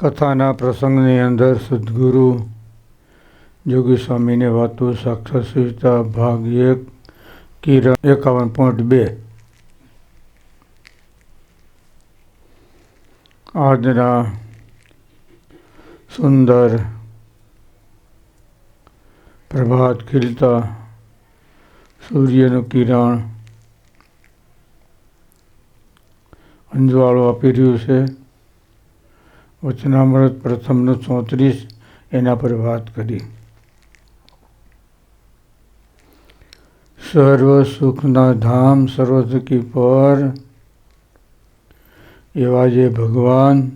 કથાના પ્રસંગની અંદર સદગુરુ જોગી સ્વામીને વાતો સાક્ષર સુવિધા ભાગ એક, કિરણ એકાવન પોઈન્ટ બે. આજના સુંદર પ્રભાત ખીલતા સૂર્યનું કિરણ અંજવાળો આપી રહ્યું છે. વચનામૃત પ્રથમનો ચોત્રીસ, એના પર વાત કરી. સર્વ સુખના ધામ સર્વસુખી પર, એવા જે ભગવાન,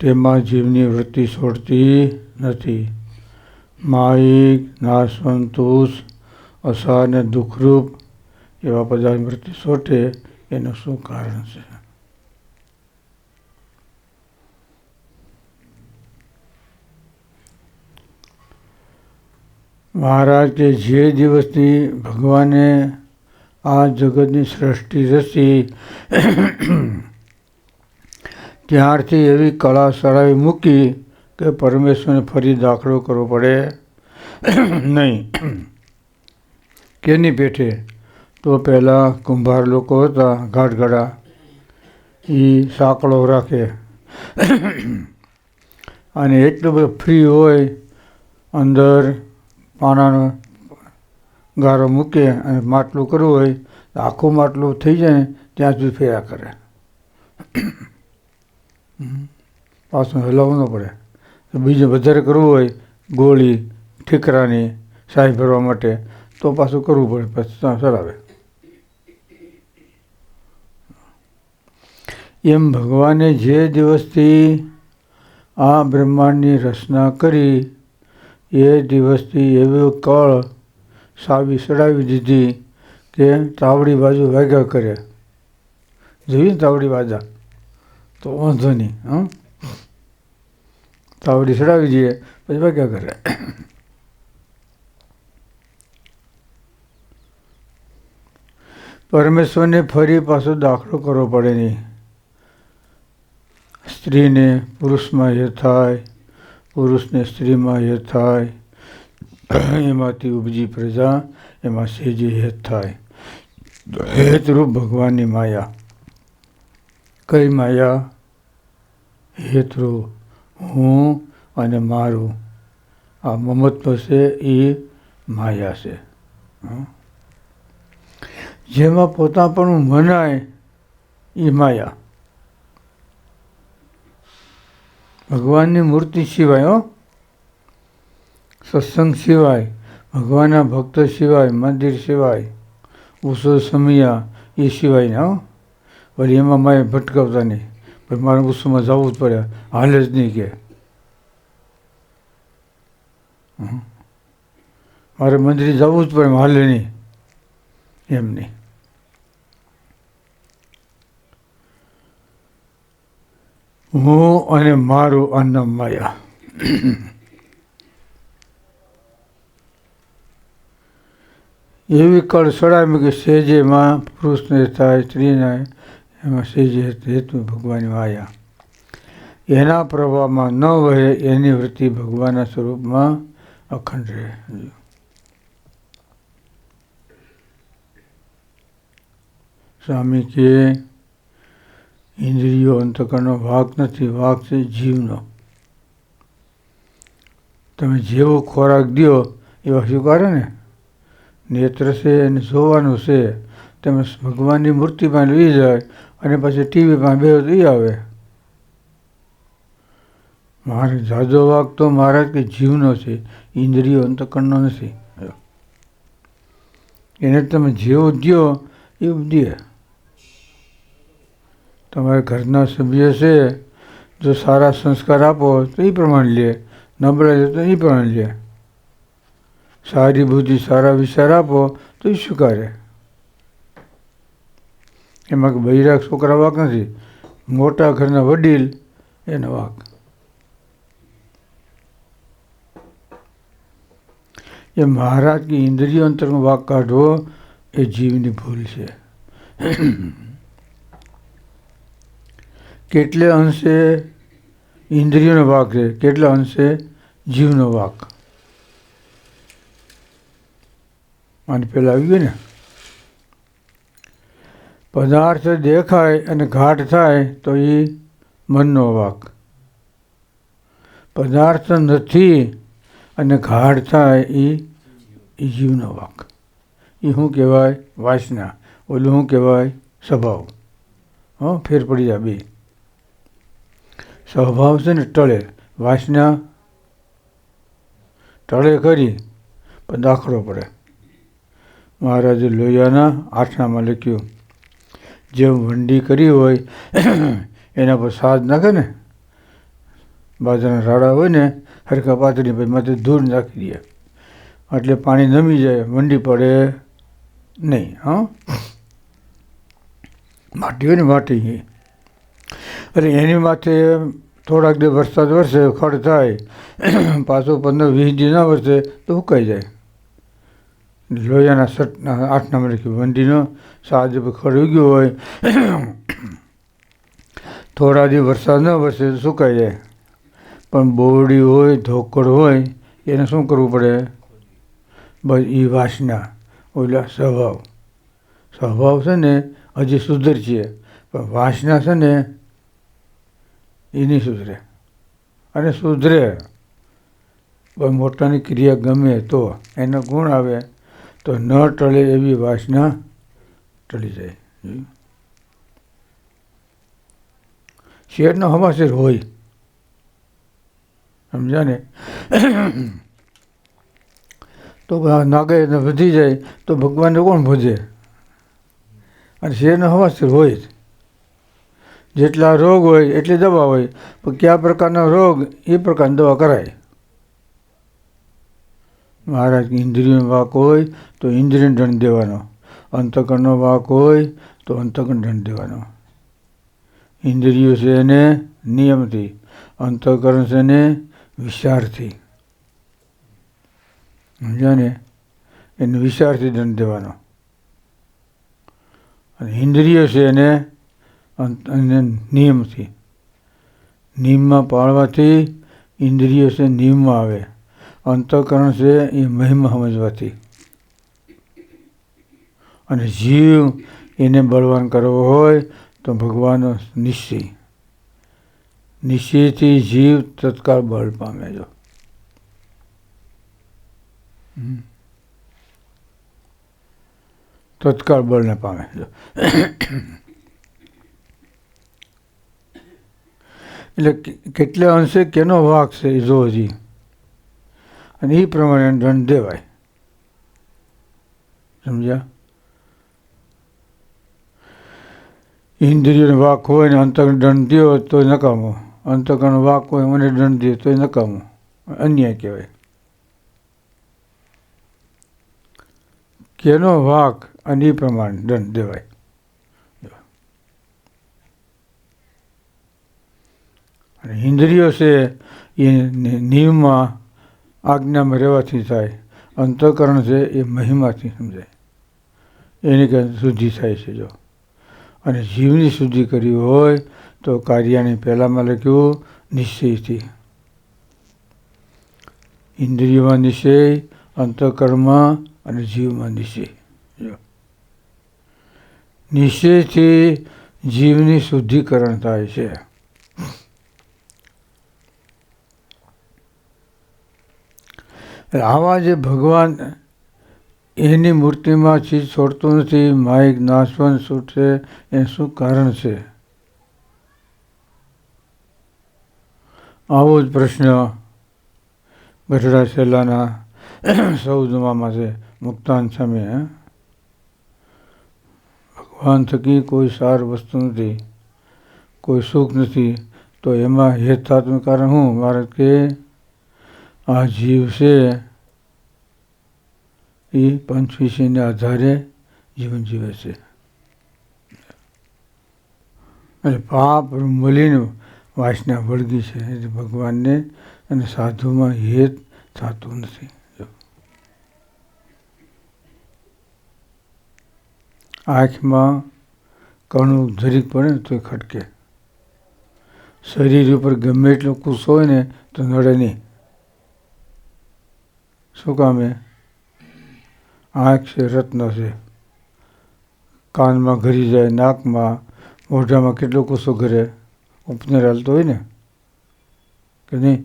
તેમાં જીવની વૃત્તિ છોડતી નથી. માયિક નાસંતોષ અસાર ને દુઃખરૂપ એવા બધા વૃત્તિ છોટે એનું શું કારણ છે? મહારાજ કે જે દિવસથી ભગવાને આ જગતની સૃષ્ટિ રચી, ત્યારથી એવી કળા સળાવી મૂકી કે પરમેશ્વરને ફરી દાખલો કરવો પડે. નહીં, કેની પેઠે? તો પહેલાં કુંભાર લોકો હતા ઘાટઘડા એ સાંકળો રાખે. અને એટલું બધું ફ્રી હોય, અંદર પાણાનો ગારો મૂકે અને માટલું કરવું હોય, તો આખું માટલું થઈ જાય, ત્યાં સુધી ફેરા કરે. પાછું હલાવવું ન પડે. બીજું વધારે કરવું હોય, ગોળી, ઠીકરાની શાહી ભરવા માટે, તો પાછું કરવું પડે, પછી ચલાવે એમ ભગવાને જે દિવસથી આ બ્રહ્માંડની રચના કરી એ દિવસથી એવો કળ સાવી ચડાવી દીધી કે તાવડી બાજુ વાગ્યા કરે. જોયું તાવડી બાજા તો વાંધો નહીં, હં. તાવડી ચડાવી દઈએ, પછી વાગ્યા કરે. પરમેશ્વરને ફરી પાછો દાખલો કરવો પડે નહીં. સ્ત્રીને પુરુષમાં એ થાય. પુરુષને સ્ત્રીમાં એ થાય, એમાંથી ઉપજી પ્રજા, એમાં સેજે હેત થાય. હેતરૂપ ભગવાનની માયા. કઈ માયા? હેતરૂપ હું અને મારું. આ મમત્વ છે એ માયા છે. જેમાં પોતા પણ મનાય એ માયા. ભગવાનની મૂર્તિ સિવાય, હો. સત્સંગ સિવાય, ભગવાનના ભક્ત સિવાય, મંદિર સિવાય ઉસો સમિયા એ સિવાય હો. વળી એમાં મારે ભટકાવતા નહીં. પણ મારે ઉત્સવમાં જવું જ પડે. હાલ જ નહીં કે. મારે મંદિરે જવું જ પડે હાલે નહીં. એમ નહીં. હું અને મારું અન્નમય માયા. એવી કળ સડામી કે સેજેમાં પુરુષને થાય, સ્ત્રીને એમાં સેજે હેતુ ભગવાનની માયા. એના પ્રભાવમાં ન વહે એની વૃત્તિ ભગવાનના સ્વરૂપમાં અખંડ રહે. સ્વામી કે ઇન્દ્રિયો અંતકરણનો ભાગ નથી ભાગ છે જીવનો. તમે જેવો ખોરાક દો એવા સ્વીકારે ને નેત્ર છે અને જોવાનું છે. તમે ભગવાનની મૂર્તિમાં લઈ જાય અને પછી ટીવીમાં બે એ આવે. મારે જાજો વાગ તો મહારાજ કે જીવનો છે ઇન્દ્રિયો અંતકરણનો નથી. એને તમે જેવો દો એવું દે. તમારા ઘરના સભ્ય છે, જો સારા સંસ્કાર આપો તો એ પ્રમાણે લે, નબળા તો એ પ્રમાણે લે. સારી બુદ્ધિ, સારા વિચાર આપો તો એ સ્વીકારે. એમાં બૈરાગ છોકરા વાક નથી. મોટા ઘરના વડીલ એનો વાક. એ મહારાજ કે ઇન્દ્રિયો અંતરમાં વાક કાઢવો એ જીવની ભૂલ છે. કેટલે અંશે ઇન્દ્રિયોનો વાક છે, કેટલા અંશે જીવનો ભાગ અને પહેલાં આવી ગયું ને? પદાર્થ દેખાય અને ઘાટ થાય તો એ મનનો વાક. પદાર્થ નથી અને ઘાટ થાય એ જીવનો વાક. એ શું કહેવાય? વાસના. ઓલું શું કહેવાય? સ્વભાવ. હં, ફેર પડી જાય બે. સ્વભાવ છે ને ટળે, વાસના ટળે કરી પણ દાખલો પડે. મહારાજે લોહિયાના આઠનામાં લખ્યું, જેમ વંડી કરી હોય, એના પર સાદ નાખે ને બાજરાના રાડા હોય ને, હરખા પાતળી પછી માથે ધૂળ નાખી દે. એટલે પાણી નમી જાય, વંડી પડે નહીં, હા? માટી હોય ને માટી અરે એની માથે થોડાક દે વરસાદ વરસે, ખડ થાય, પાછો પંદર, વીસ દી ના વરસે, તો સુકાઈ જાય. લોહીના સટના આઠ નંબર વંડીનો સાજ ખડ ઉગ્યો હોય, થોડા દી વરસાદ ન વરસે તો સુકાઈ જાય. પણ બોરડી હોય ધોકડ હોય, એને શું કરવું પડે? બસ એ વાસના, ઓલા સ્વભાવ. સ્વભાવ છે ને, હજી સુધર છે. પણ વાસના છે ને એ નહીં સુધરે. અને સુધરે. કોઈ મોટાની ક્રિયા ગમે તો એનો ગુણ આવે તો ન ટળે એવી વાસના ટળી જાય. શેરનો હમાશેર હોય. સમજ્યા ને? તો નાગે વધી જાય તો ભગવાનને કોણ ભજે? અને શેરનો હવાસેર હોય જ. જેટલા રોગ હોય, એટલી દવા હોય, પણ કયા પ્રકારનો રોગ, એ પ્રકારની દવા કરાય. મહારાજ ઇન્દ્રિયનો વાક હોય, તો ઇન્દ્રિયને દંડ દેવાનો. અંતકરણનો વાક હોય, તો અંતકરણ દંડ દેવાનો. ઇન્દ્રિયો છે એને નિયમથી, અંતકરણ છે એને વિચારથી. સમજ્યા ને એને વિચારથી દંડ દેવાનો. અને ઇન્દ્રિયો છે એને અને નિયમથી નિયમમાં પાળવાથી ઇન્દ્રિયો છે નિયમમાં આવે. અંતઃકરણ છે એ મહિમા સમજવાથી. અને જીવ એને બળવાન કરવો હોય તો ભગવાનનો નિશ્ચય નિશ્ચયથી જીવ તત્કાળ બળ પામે જો. તત્કાળ બળને પામે જો. એટલે કેટલા અંશે કેનો વાક છે એ જો. હજી અને એ પ્રમાણે દંડ દેવાય. સમજ્યા? ઇન્દ્રિયનો વાક હોય ને અંતકણ દંડ દો તો નકામો. અંતકરણ વાક હોય મને દંડ દે તો નકામો. અન્યાય કહેવાય. કેનો વાક અને એ પ્રમાણે દંડ દેવાય. અને ઇન્દ્રિયો છે એ નિયમમાં આજ્ઞામાં રહેવાથી થાય. અંતઃકરણ છે એ મહિમાથી સમજાય. એની કંઈ શુદ્ધિ થાય છે જો. અને જીવની શુદ્ધિ કરવી હોય તો કાર્યની પહેલાંમાં લખ્યું નિશ્ચયથી. ઇન્દ્રિયોમાં નિશ્ચય, અંતઃકરણમાં અને જીવમાં નિશ્ચય. જો. નિશ્ચયથી જીવની શુદ્ધિકરણ થાય છે. આવા જે ભગવાન એની મૂર્તિમાં ચીજ છોડતું નથી, માઇક નાશવન છૂટશે, એ શું કારણ છે? આવો જ પ્રશ્ન ગઢડા છેલ્લાના સૌદમાં છે મુક્તાન સામે ભગવાન થકી કોઈ સાર વસ્તુ નથી, કોઈ સુખ નથી, તો એમાં હેતાત્મક કારણ શું? મારે કે આ જીવ છે એ પંચ વિષયને આધારે જીવન જીવે છે. એટલે પાપ મલિન વાસના વળગી છે. એટલે ભગવાનને અને સાધુમાં હેત થતું નથી. આંખમાં કણું જરીક પડે ને તો ખટકે. શરીર ઉપર ગમે એટલો કુસો હોય ને તો નડે નહીં. શું કામે આંખ છે, રત્ન છે. કાનમાં ઘરી જાય, નાકમાં, મોઢામાં કેટલો કોસો ઘરે? ઉપનેર હાલતો હોય ને? કે નહીં?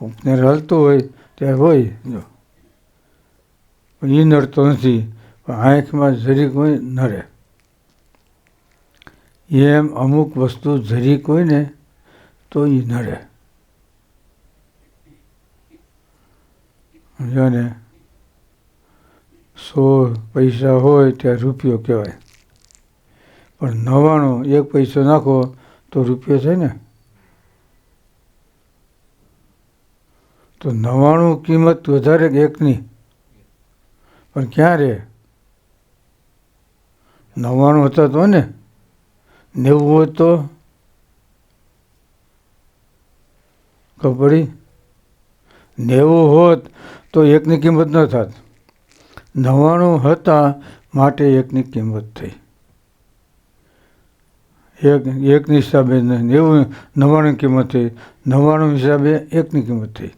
ઉપનેર હાલતો હોય ત્યારે હોય. જો. એ નડતો નથી, પણ આંખમાં જરીક હોય નડે. એમ અમુક વસ્તુ જરીક હોય ને તો એ નડે. ને સો પૈસા હોય ત્યાં રૂપિયો કહેવાય. પણ નવાણું એક પૈસો નાખો તો રૂપિયો છે ને? તો નવાણું કિંમત વધારે એકની? પણ ક્યાં રે? નવ્વાણું હતા તો ને? નેવું હોય તો? ખબર નેવું હોત તો એકની કિંમત ન થાત. નવ્વાણું હતા માટે એકની કિંમત થઈ. એક, એકની હિસાબે નેવું નવ્વાણું કિંમત થઈ. નવ્વાણું હિસાબે એકની કિંમત થઈ.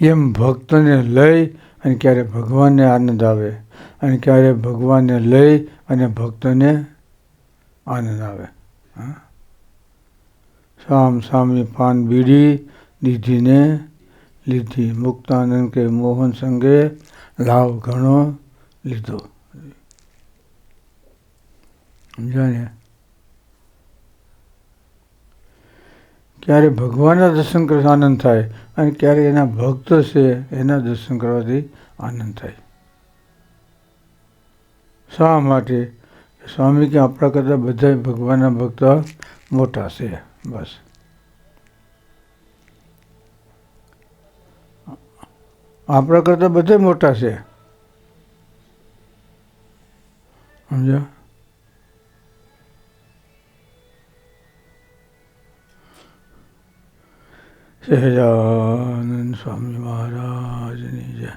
એમ ભક્તને લઈ અને ક્યારે ભગવાનને આનંદ આવે અને ક્યારે ભગવાનને લઈ અને ભક્તને આનંદ આવે. હા. સામ સામી પાન બીડી દીધીને લીધી. મુક્તાનંદ કે મોહન સંગે લાભ ઘણો લીધો. સમજાને ક્યારે ભગવાનના દર્શન કરવાથી આનંદ થાય અને ક્યારે એના ભક્ત છે એના દર્શન કરવાથી આનંદ થાય. શા માટે? સ્વામી કે આપણા કરતાં બધા ભગવાનના ભક્ત મોટા છે. બસ. આપણા કરતાં બધે મોટા છે. સમજ્યા? સહેજાનંદ સ્વામી મહારાજની જય.